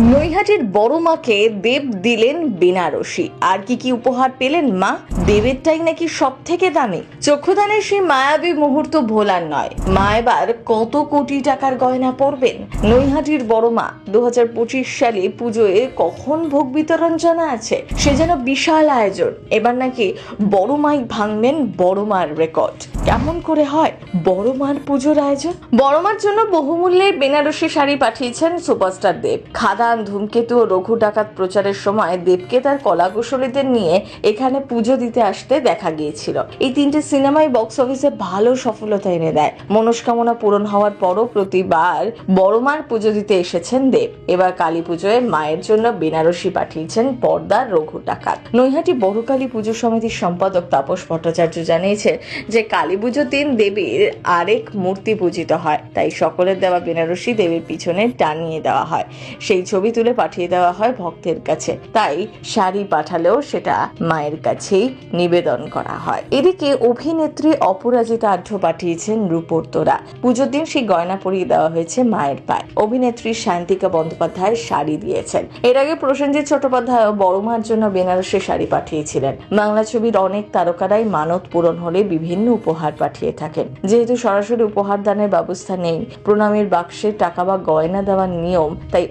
নৈহাটির বড় মাকে দেব দিলেন বেনারসি। আর কি কি উপহার পেলেন মা? দেবেরটাই নাকি সব থেকে দামি। চক্ষুদানের সেই মায়াবী মুহূর্ত ভোলার নয়। মা এবার কত কোটি টাকার গয়না পরবেন? নৈহাটির বড় মা দু হাজার পঁচিশ সালে পুজোয় কখন ভোগ বিতরণ জানা আছে? সে যেন বিশাল আয়োজন। এবার নাকি বড় মাই ভাঙবেন বড় মার রেকর্ড। কেমন করে হয় বড় মার পুজোর আয়োজন? বড় মার জন্য বহুমূল্যের বেনারসি শাড়ি পাঠিয়েছেন সুপারস্টার দেব। খাদান ধূমকেতু ও রঘু ডাকাত প্রচারের সময় দেবকে তার কলাকুশলীদের নিয়ে এখানে পুজো দিতে আসতে দেখা গিয়েছিল। এই তিনটে সিনেমাই বক্স অফিসে ভালো সফলতা এনে দেয়। মনস্কামনা পূরণ হওয়ার পরও প্রতিবার বড়মার পুজো দিতে এসেছেন দেব। এবার কালী পুজোয় মায়ের জন্য বেনারসি পাঠিয়েছেন পর্দার রঘু ডাকাত। নৈহাটি বড় কালী পুজো সমিতির সম্পাদক তাপস ভট্টাচার্য জানিয়েছে যে, কালী পুজোর দিন দেবীর আরেক মূর্তি পূজিত হয়। তাই সকলের দেওয়া বেনারসি দেবীর পিছনে টানিয়ে দেওয়া হয়। সেই ছবি তুলে পাঠিয়ে দেওয়া হয় ভক্তের কাছে। তাই শাড়ি পাঠালেও সেটা মায়ের কাছেই নিবেদন করা হয়। এদিকে অভিনেত্রী অপরাজিতা আঢ্য পাঠিয়েছেন রূপোর তোরা পুজোর দিন সেই গয়না পরিয়ে দেওয়া হয়েছে মায়ের পায়ে। অভিনেত্রী শান্তিকা বন্দ্যোপাধ্যায় শাড়ি দিয়েছেন। এর আগে প্রসেনজিৎ চট্টোপাধ্যায় বড় মার জন্য বেনারসি শাড়ি পাঠিয়েছিলেন। বাংলা ছবির অনেক তারকারাই মানত পূরণ হলে বিভিন্ন উপহার পাঠিয়ে থাকেন। যেহেতু সরাসরি উপহার দানের ব্যবস্থা নেই, প্রণামের বাক্সে টাকা বা গয়না দেওয়ার নিয়ম, তাই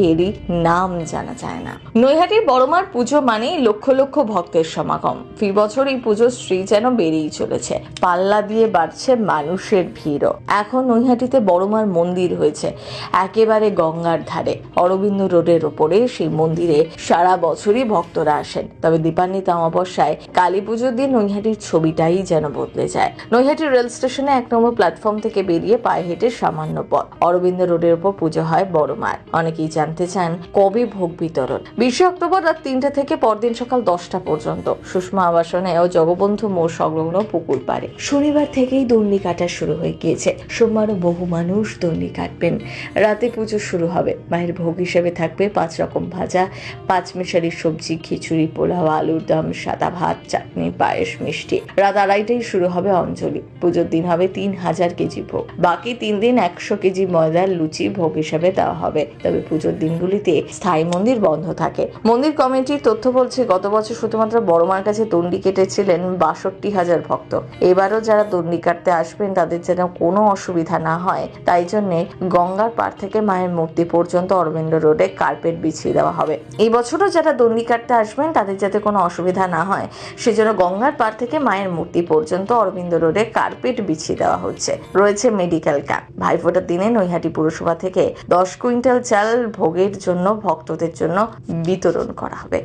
অনেকেরই নাম জানা যায় না। নৈহাটির বড়মার পুজো মানেই লক্ষ লক্ষ ভক্তের সমাগম। ফি বছর এই পুজোর শ্রী যেন বেরিয়েই চলেছে। পাল্লা দিয়ে বাড়ছে মানুষের ভিড়ও। এখন নৈহাটিতে বড়মার মন্দির হয়েছে। একেবারে গঙ্গার ধারে। অরবিন্দ রোডের ওপরে সেই মন্দিরে সারা বছরই ভক্তরা আসেন। তবে দীপান্বিত অমাবস্যায় কালী পুজোর দিন নৈহাটির ছবিটাই যেন বদলে যায়। নৈহাটি রেল স্টেশনে এক নম্বর প্ল্যাটফর্ম থেকে বেরিয়ে পায়ে হেঁটে সামান্য পথ। অরবিন্দ রোডের ওপর পুজো হয় বড় মার অনেকেই জানতে চান কবে ভোগ বিতরণ। বিশে অক্টোবর রাত তিনটা থেকে পরদিন সকাল দশটা পর্যন্ত। সুষমা আবাসনে ও জগবন্ধু মোড় সংলগ্ন পুকুর পাড়ে। শনিবার থেকেই দণ্ডি কাটা শুরু হয়ে গিয়েছে। সোমবারও বহু মানুষ দণ্ডি কাটবেন। রাতে পুজো শুরু হবে। মায়ের ভোগ হিসেবে থাকবে পাঁচ রকম ভাজা, পাঁচ মিশালি সবজি, খিচুড়ি, পোলাও, আলুর দম, সাদা ভাত, চাটনি, পায়েস, মিষ্টি। রাত আড়াইটাই শুরু হবে অঞ্জলি। পুজোর দিন হবে তিন হাজার কেজি ভোগ। বাকি তিন দিন একশো কেজি ময়দার লুচি ভোগ হিসেবে দেওয়া হবে। তবে পুজোর দিনগুলিতে স্থায়ী মন্দির বন্ধ থাকে। মন্দির কমিটির তথ্য বলছে, গত বছর শুধুমাত্র বড়মার কাছে দণ্ডি কেটেছিলেন বাষট্টি হাজার ভক্ত। এবারও যারা দণ্ডি কাটতে আসবেন, তাদের যেন কোনো অসুবিধা না হয়। তাই জন্যে গঙ্গার পার থেকে মায়ের মূর্তি পর্যন্ত অরবিন্দ রোডে কার্পেট বিছিয়ে দেওয়া হবে। এই বছরও যারা দণ্ডি কাটতে আসবেন, তাদের যাতে কোনো অসুবিধা না হয়, সেজন্য গঙ্গার পার থেকে মায়ের মূর্তি পর্যন্ত অরবিন্দ রোডে কার্পেট বিছিয়ে দেওয়া হচ্ছে। রয়েছে মেডিকেল ক্যাম্প। ভাইফোঁটার দিনে নৈহাটি পুরসভা থেকে দশ কুইন্টাল চাল ভোগের জন্য ভক্তদের জন্য বিতরণ করা হবে।